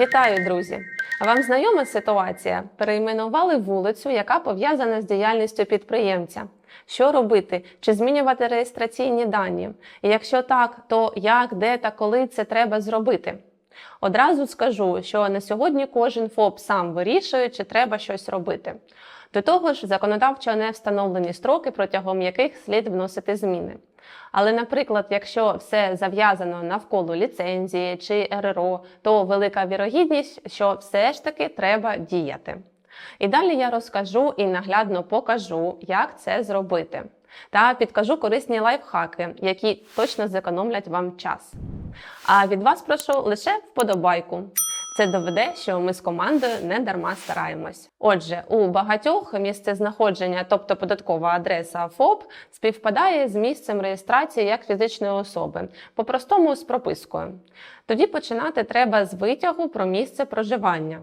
Вітаю, друзі! Вам знайома ситуація? Перейменували вулицю, яка пов'язана з діяльністю підприємця. Що робити? Чи змінювати реєстраційні дані? І якщо так, то як, де та коли це треба зробити? Одразу скажу, що на сьогодні кожен ФОП сам вирішує, чи треба щось робити. До того ж, законодавчо не встановлені строки, протягом яких слід вносити зміни. Але, наприклад, якщо все зав'язано навколо ліцензії чи РРО, то велика вірогідність, що все ж таки треба діяти. І далі я розкажу і наглядно покажу, як це зробити. Та підкажу корисні лайфхаки, які точно зекономлять вам час. А від вас прошу лише вподобайку. Це доведе, що ми з командою не дарма стараємось. Отже, у багатьох місце знаходження, тобто податкова адреса ФОП, співпадає з місцем реєстрації як фізичної особи, по-простому з пропискою. Тоді починати треба з витягу про місце проживання.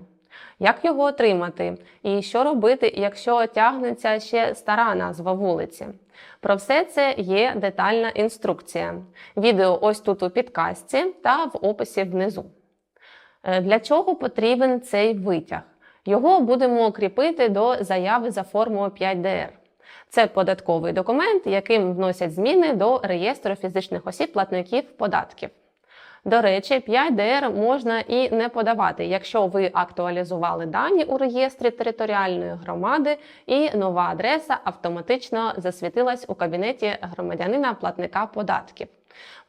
Як його отримати? І що робити, якщо тягнеться ще стара назва вулиці? Про все це є детальна інструкція. Відео ось тут у підкасті та в описі внизу. Е, Для чого потрібен цей витяг? Його будемо кріпити до заяви за формою 5ДР. Це податковий документ, яким вносять зміни до реєстру фізичних осіб платників податків. До речі, 5ДР можна і не подавати, якщо ви актуалізували дані у реєстрі територіальної громади, і нова адреса автоматично засвітилась у кабінеті громадянина платника податків.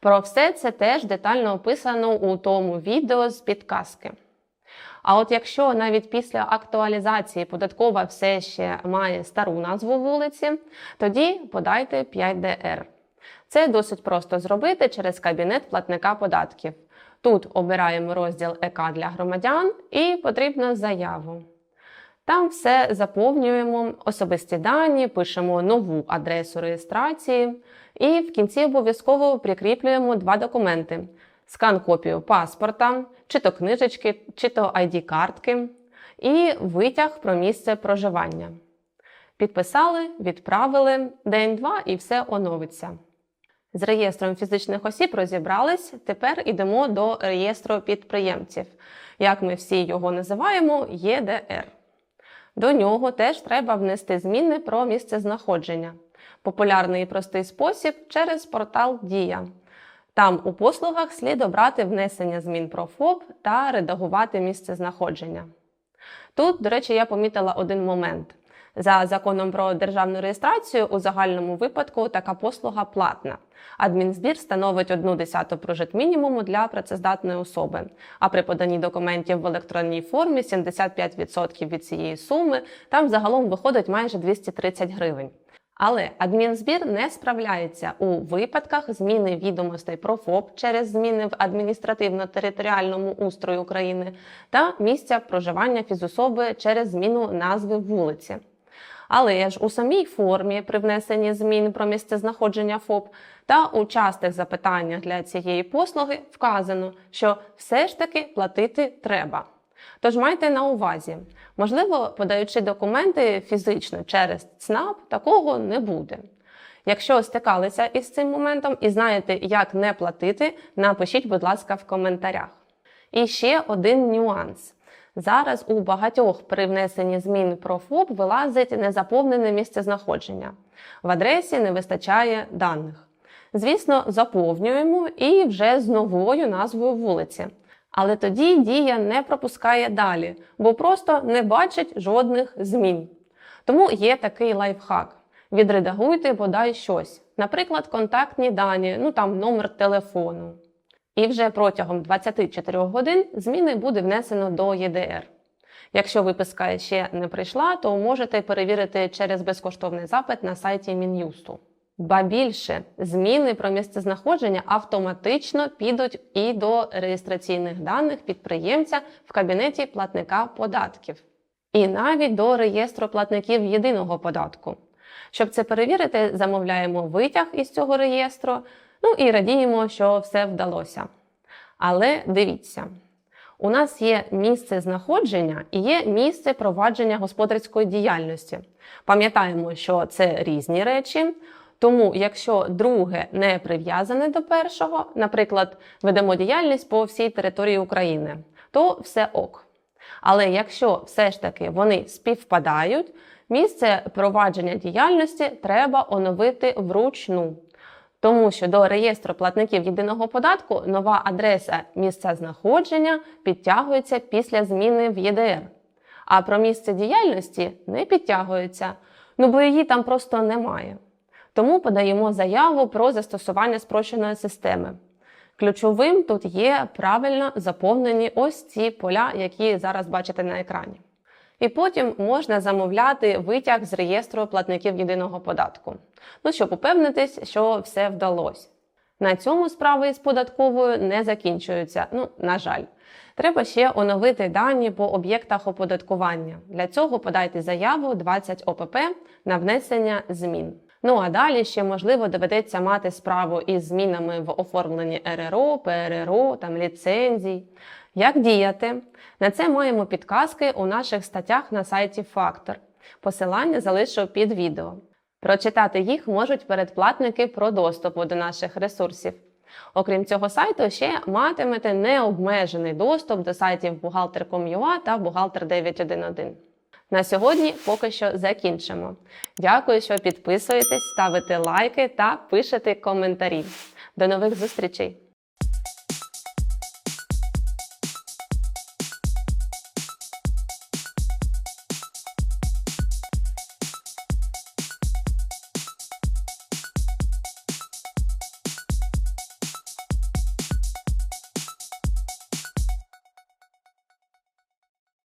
Про все це теж детально описано у тому відео з підказки. А от якщо навіть після актуалізації податкова все ще має стару назву вулиці, тоді подайте 5ДР. Це досить просто зробити через кабінет платника податків. Тут обираємо розділ ЕК для громадян і потрібно заяву. Там все заповнюємо, особисті дані, пишемо нову адресу реєстрації і в кінці обов'язково прикріплюємо два документи: скан-копію паспорта, чи то книжечки, чи то ID-картки, і витяг про місце проживання. Підписали, відправили день-два і все оновиться. З реєстром фізичних осіб розібрались. Тепер йдемо до реєстру підприємців. Як ми всі його називаємо, ЄДР. До нього теж треба внести зміни про місце знаходження. Популярний і простий спосіб через портал Дія. Там у послугах слід обрати внесення змін про ФОП та редагувати місце знаходження. Тут, до речі, я помітила один момент. За законом про державну реєстрацію у загальному випадку така послуга платна. Адмінзбір становить одну десяту прожит мінімуму для працездатної особи. А при поданні документів в електронній формі 75% від цієї суми там загалом виходить майже 230 гривень. Але адмінзбір не справляється у випадках зміни відомостей про ФОП через зміни в адміністративно-територіальному устрої України та місця проживання фізособи через зміну назви вулиці. Але ж у самій формі при внесенні змін про місцезнаходження ФОП та у частих запитаннях для цієї послуги вказано, що все ж таки платити треба. Тож майте на увазі, можливо, подаючи документи фізично через ЦНАП, такого не буде. Якщо стикалися із цим моментом і знаєте, як не платити, напишіть, будь ласка, в коментарях. І ще один нюанс. Зараз у багатьох при внесенні змін про ФОП вилазить незаповнене місцезнаходження. В адресі не вистачає даних. Звісно, заповнюємо і вже з новою назвою вулиці. Але тоді дія не пропускає далі, бо просто не бачить жодних змін. Тому є такий лайфхак: відредагуйте бодай щось, наприклад, контактні дані, ну там номер телефону. І вже протягом 24 годин зміни буде внесено до ЄДР. Якщо виписка ще не прийшла, то можете перевірити через безкоштовний запит на сайті Мін'юсту. Ба більше зміни про місцезнаходження автоматично підуть і до реєстраційних даних підприємця в кабінеті платника податків, і навіть до реєстру платників єдиного податку. Щоб це перевірити, замовляємо витяг із цього реєстру, ну і радіємо, що все вдалося. Але дивіться, у нас є місце знаходження і є місце провадження господарської діяльності. Пам'ятаємо, що це різні речі. Тому, якщо друге не прив'язане до першого, наприклад, ведемо діяльність по всій території України, то все ок. Але якщо все ж таки вони співпадають, місце провадження діяльності треба оновити вручну. Тому що до реєстру платників єдиного податку нова адреса місця знаходження підтягується після зміни в ЄДР. А про місце діяльності не підтягується, ну бо її там просто немає. Тому подаємо заяву про застосування спрощеної системи. Ключовим тут є правильно заповнені ось ці поля, які зараз бачите на екрані. І потім можна замовляти витяг з реєстру платників єдиного податку. Ну, щоб упевнитись, що все вдалося. На цьому справи з податковою не закінчуються. Ну, на жаль. Треба ще оновити дані по об'єктах оподаткування. Для цього подайте заяву 20 ОПП на внесення змін. Ну а далі ще можливо доведеться мати справу із змінами в оформленні РРО, ПРРО, там ліцензій. Як діяти? На це маємо підказки у наших статтях на сайті Фактор. Посилання залишу під відео. Прочитати їх можуть передплатники про доступу до наших ресурсів. Окрім цього сайту, ще матимете необмежений доступ до сайтів Бухгалтер.com.ua та Бухгалтер 911. На сьогодні поки що закінчимо. Дякую, що підписуєтесь, ставите лайки та пишете коментарі. До нових зустрічей!